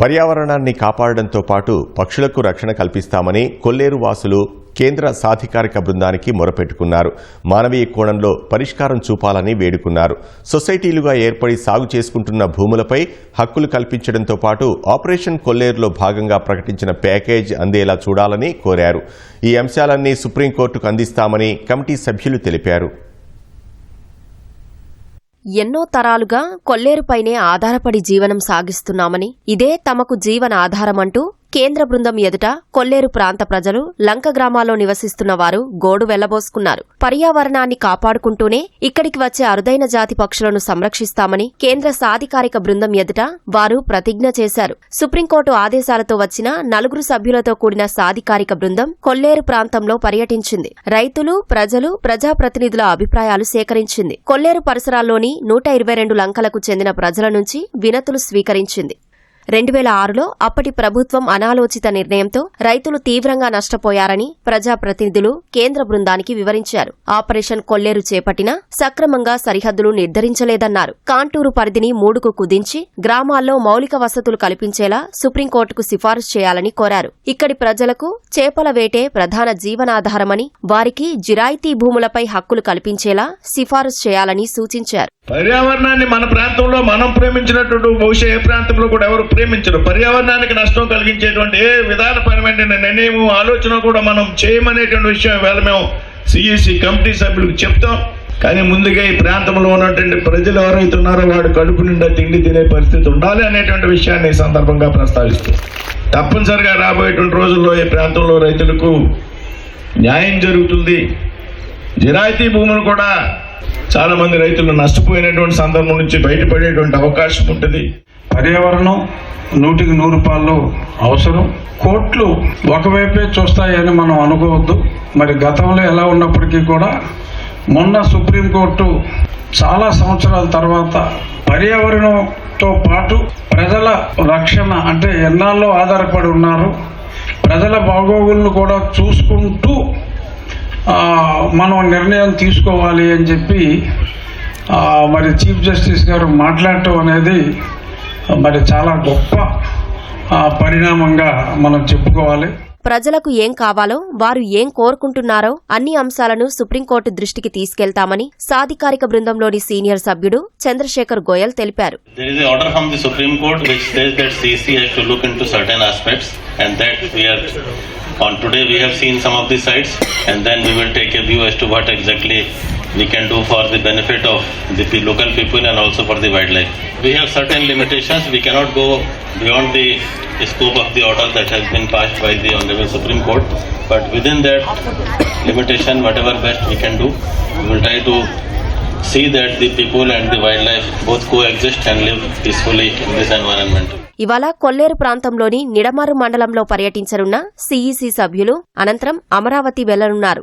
పర్యావరణాన్ని కాపాడడంతో పాటు పక్షులకు రక్షణ కల్పిస్తామని కొల్లేరు వాసులు కేంద్ర సాధికారిక బృందానికి మొరపెట్టుకున్నారు. మానవీయ కోణంలో పరిష్కారం చూపాలని వేడుకున్నారు. సొసైటీలుగా ఏర్పడి సాగు చేసుకుంటున్న భూములపై హక్కులు కల్పించడంతో పాటు ఆపరేషన్ కొల్లేరులో భాగంగా ప్రకటించిన ప్యాకేజ్ అందేలా చూడాలని కోరారు. ఈ అంశాలన్నీ సుప్రీంకోర్టుకు అందిస్తామని కమిటీ సభ్యులు తెలిపారు. ఎన్నో తరాలుగా కొల్లేరుపైనే ఆధారపడి జీవనం సాగిస్తున్నామని ఇదే తమకు జీవన ఆధారమంటూ కేంద్ర బృందం ఎదుట కొల్లేరు ప్రాంత ప్రజలు లంక గ్రామాల్లో నివసిస్తున్న వారు గోడు వెళ్ళబోసుకున్నారు. పర్యావరణాన్ని కాపాడుకుంటూనే ఇక్కడికి వచ్చే అరుదైన జాతి పక్షులను సంరక్షిస్తామని కేంద్ర సాధికారిక బృందం ఎదుట వారు ప్రతిజ్ఞ చేశారు. సుప్రీంకోర్టు ఆదేశాలతో వచ్చిన నలుగురు సభ్యులతో కూడిన సాధికారిక బృందం కొల్లేరు ప్రాంతంలో పర్యటించింది. రైతులు ప్రజలు ప్రజాప్రతినిధుల అభిప్రాయాలు సేకరించింది. కొల్లేరు పరిసరాల్లోని నూట ఇరవై రెండు లంకలకు చెందిన ప్రజల నుంచి వినతులు స్వీకరించింది. రెండు వేల ఆరులో అప్పటి ప్రభుత్వం అనాలోచిత నిర్ణయంతో రైతులు తీవ్రంగా నష్టపోయారని ప్రజాప్రతినిధులు కేంద్ర బృందానికి వివరించారు. ఆపరేషన్ కొల్లేరు చేపట్టినా సక్రమంగా సరిహద్దులు నిర్ధారించలేదన్నారు. కాంటూరు పరిధిని మూడుకు కుదించి గ్రామాల్లో మౌలిక వసతులు కల్పించేలా సుప్రీంకోర్టుకు సిఫారసు చేయాలని కోరారు. ఇక్కడి ప్రజలకు చేపల వేటే ప్రధాన జీవనాధారమని వారికి జిరాయితీ భూములపై హక్కులు కల్పించేలా సిఫారసు చేయాలని సూచించారు. పర్యావరణాన్ని మన ప్రాంతంలో మనం ప్రేమించినటువంటి బహుశా ఏ ప్రాంతంలో కూడా ఎవరు ప్రేమించరు. పర్యావరణానికి నష్టం కలిగించేటువంటి ఏ విధానపరమైన నిర్ణయం ఆలోచన కూడా మనం చేయమనేటువంటి విషయం వేళ మేము సిఈసి కమిటీ సభ్యులకు చెప్తాం. కానీ ముందుగా ఈ ప్రాంతంలో ఉన్నటువంటి ప్రజలు ఎవరైతే ఉన్నారో వాడు కడుపు నిండా తిండి తినే పరిస్థితి ఉండాలి అనేటువంటి విషయాన్ని ఈ సందర్భంగా ప్రస్తావిస్తూ. తప్పనిసరిగా రాబోయేటువంటి రోజుల్లో ఈ ప్రాంతంలో రైతులకు న్యాయం జరుగుతుంది. జిరాయితీ భూములు కూడా చాలా మంది రైతులు నష్టపోయినటువంటి సందర్భం నుంచి బయటపడేటువంటి అవకాశం ఉంటుంది. పర్యావరణం నూటికి నూరు పాళ్ళు అవసరం. కోట్లు ఒకవైపే చూస్తాయని మనం అనుకోవద్దు. మరి గతంలో ఎలా ఉన్నప్పటికీ కూడా మొన్న సుప్రీంకోర్టు చాలా సంవత్సరాల తర్వాత పర్యావరణంతో పాటు ప్రజల రక్షణ అంటే ఎన్నాళ్ళు ఆధారపడి ఉన్నారు. ప్రజల బాగోగులను కూడా చూసుకుంటూ మనం నిర్ణయం తీసుకోవాలి అని చెప్పి మరి చీఫ్ జస్టిస్ గారు మాట్లాడటం అనేది మరి చాలా గొప్ప పరిణామంగా మనం చెప్పుకోవాలి. ప్రజలకు ఏం కావాలో వారు ఏం కోరుకుంటున్నారో అన్ని అంశాలను సుప్రీంకోర్టు దృష్టికి తీసుకెళ్తామని సాధికారిక బృందంలోని సీనియర్ సభ్యుడు చంద్రశేఖర్ గోయల్ తెలిపారు. On today we have seen some of the sites and then we will take a view as to what exactly we can do for the benefit of the local people and also for the wildlife. We have certain limitations. We cannot go beyond the scope of the order that has been passed by the Honorable Supreme Court. But within that limitation, whatever best we can do, we will try to see that the people and the wildlife both coexist and live peacefully in this environment. ఇవాళ కొల్లేరు ప్రాంతంలోని నిడమారు మండలంలో పర్యటించనున్న CEC సభ్యులు అనంతరం అమరావతి వెళ్ళనున్నారు